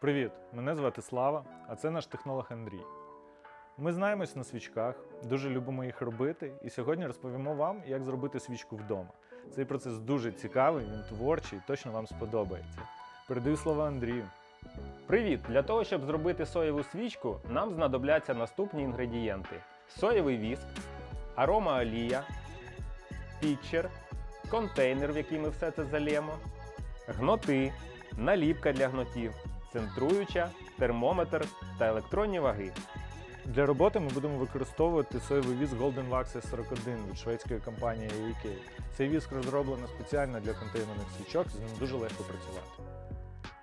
Привіт! Мене звати Слава, а це наш технолог Андрій. Ми знаємось на свічках, дуже любимо їх робити, і сьогодні розповімо вам, як зробити свічку вдома. Цей процес дуже цікавий, він творчий, точно вам сподобається. Передаю слово Андрію. Привіт! Для того, щоб зробити соєву свічку, нам знадобляться наступні інгредієнти: соєвий віск, арома олія, пітчер, контейнер, в який ми все це залємо, гноти, наліпка для гнотів, центруюча, термометр та електронні ваги. Для роботи ми будемо використовувати соєвий віск Golden Wax S41 від шведської компанії AEK. Цей віск розроблено спеціально для контейнерних свічок, з ним дуже легко працювати.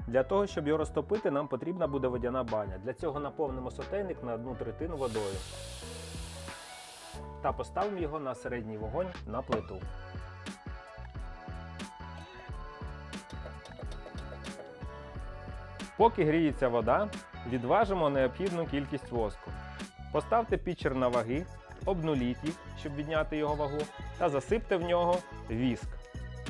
Для того, щоб його розтопити, нам потрібна буде водяна баня. Для цього наповнимо сотейник на одну третину водою та поставимо його на середній вогонь на плиту. Поки гріється вода, відважимо необхідну кількість воску. Поставте пічер на ваги, обнуліть їх, щоб відняти його вагу, та засипте в нього віск.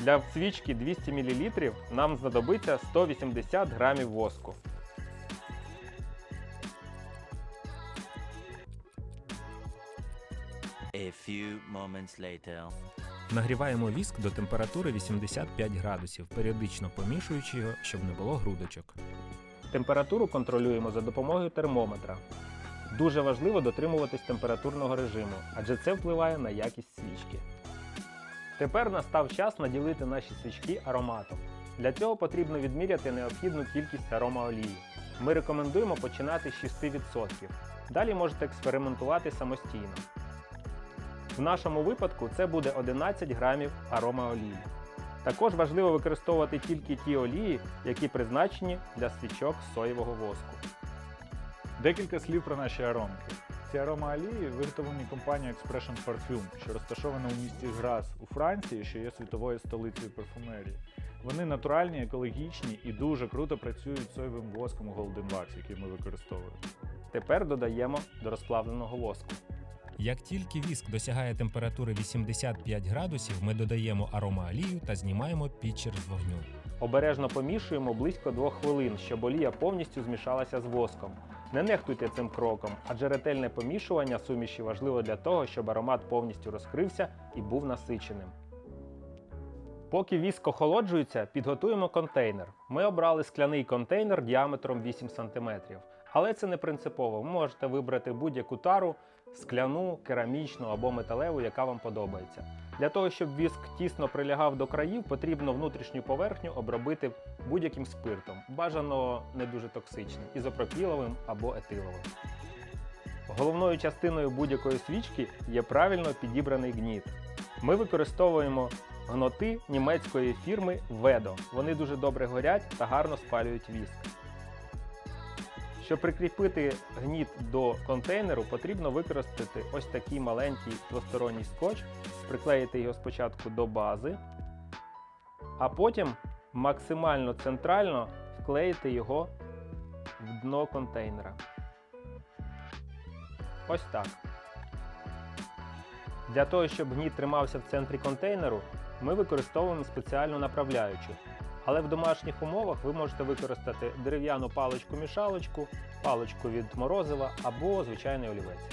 Для свічки 200 мл нам знадобиться 180 грамів воску. A few moments later. Нагріваємо віск до температури 85 градусів, періодично помішуючи його, щоб не було грудочок. Температуру контролюємо за допомогою термометра. Дуже важливо дотримуватись температурного режиму, адже це впливає на якість свічки. Тепер настав час наділити наші свічки ароматом. Для цього потрібно відміряти необхідну кількість аромаолії. Ми рекомендуємо починати з 6%. Далі можете експериментувати самостійно. В нашому випадку це буде 11 грамів аромаолії. Також важливо використовувати тільки ті олії, які призначені для свічок соєвого воску. Декілька слів про наші аромки. Ці аромаолії виготовлені компанією Expression Parfum, що розташована у місті Грас у Франції, що є світовою столицею парфумерії. Вони натуральні, екологічні і дуже круто працюють з соєвим воском Golden Wax, який ми використовуємо. Тепер додаємо до розплавленого воску. Як тільки віск досягає температури 85 градусів, ми додаємо аромаолію та знімаємо пітчер з вогню. Обережно помішуємо близько 2 хвилин, щоб олія повністю змішалася з воском. Не нехтуйте цим кроком, адже ретельне помішування суміші важливо для того, щоб аромат повністю розкрився і був насиченим. Поки віск охолоджується, підготуємо контейнер. Ми обрали скляний контейнер діаметром 8 см. Але це не принципово. Ви можете вибрати будь-яку тару, скляну, керамічну або металеву, яка вам подобається. Для того, щоб віск тісно прилягав до країв, потрібно внутрішню поверхню обробити будь-яким спиртом, бажано не дуже токсичним, ізопропіловим або етиловим. Головною частиною будь-якої свічки є правильно підібраний гніт. Ми використовуємо гноти німецької фірми Ведо. Вони дуже добре горять та гарно спалюють віск. Щоб прикріпити гніт до контейнеру, потрібно використати ось такий маленький двосторонній скотч, приклеїти його спочатку до бази, а потім максимально центрально вклеїти його в дно контейнера. Ось так. Для того, щоб гніт тримався в центрі контейнеру, ми використовуємо спеціальну направляючу. Але в домашніх умовах ви можете використати дерев'яну паличку-мішалочку, паличку від морозива або звичайний олівець.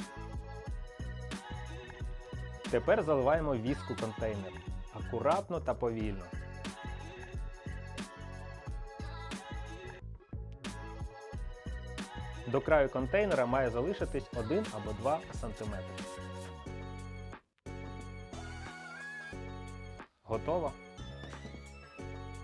Тепер заливаємо віск у контейнер. Акуратно та повільно. До краю контейнера має залишитись 1 або 2 см. Готово?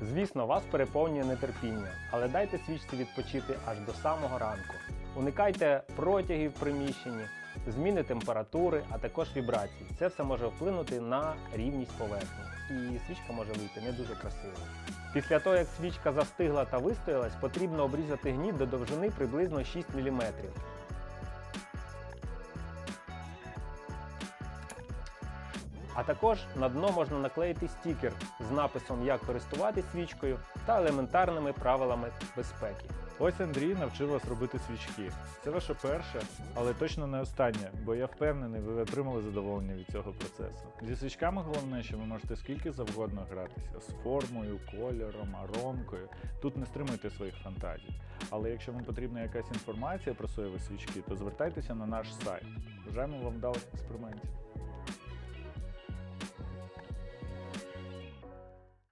Звісно, вас переповнює нетерпіння, але дайте свічці відпочити аж до самого ранку. Уникайте протягів в приміщенні, зміни температури, а також вібрацій. Це все може вплинути на рівність поверхні, і свічка може вийти не дуже красивою. Після того, як свічка застигла та вистоялась, потрібно обрізати гніт до довжини приблизно 6 мм. А також на дно можна наклеїти стікер з написом Як користуватись свічкою та елементарними правилами безпеки. Ось Андрій навчив вас робити свічки. Це ваше перше, але точно не останнє, бо я впевнений, ви отримали задоволення від цього процесу. Зі свічками головне, що ви можете скільки завгодно гратися з формою, кольором, аромкою. Тут не стримуйте своїх фантазій. Але якщо вам потрібна якась інформація про соєві свічки, то звертайтеся на наш сайт. Бажаємо вам вдалих експериментів.